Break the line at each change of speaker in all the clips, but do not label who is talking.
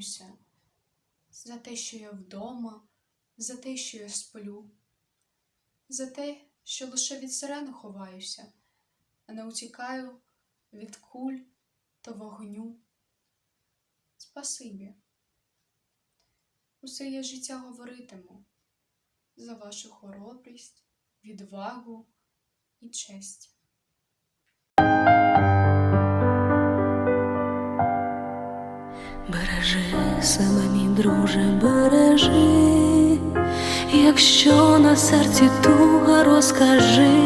вгомонюся за те, що я вдома, за те, що я сплю, за те, що лише від сирени ховаюся, а не утікаю від куль та вогню. Спасибі. Усе я життя говоритиму за вашу хоробрість, відвагу і честь.
Бережи себе, мій друже, бережи, якщо на серці туга розкажи,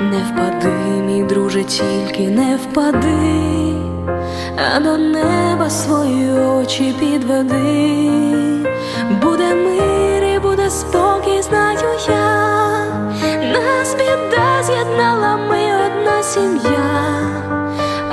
не впади, мій друже, тільки не впади, а до неба свої очі підведи, буде мир і буде спокій, знаю я, нас біда з'єднала ми одна сім'я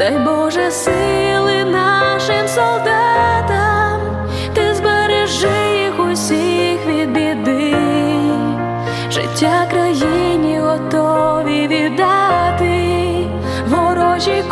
дай Боже сили нашим солдатам, ти збережи їх усіх від біди, життя країні готові віддати ворожі.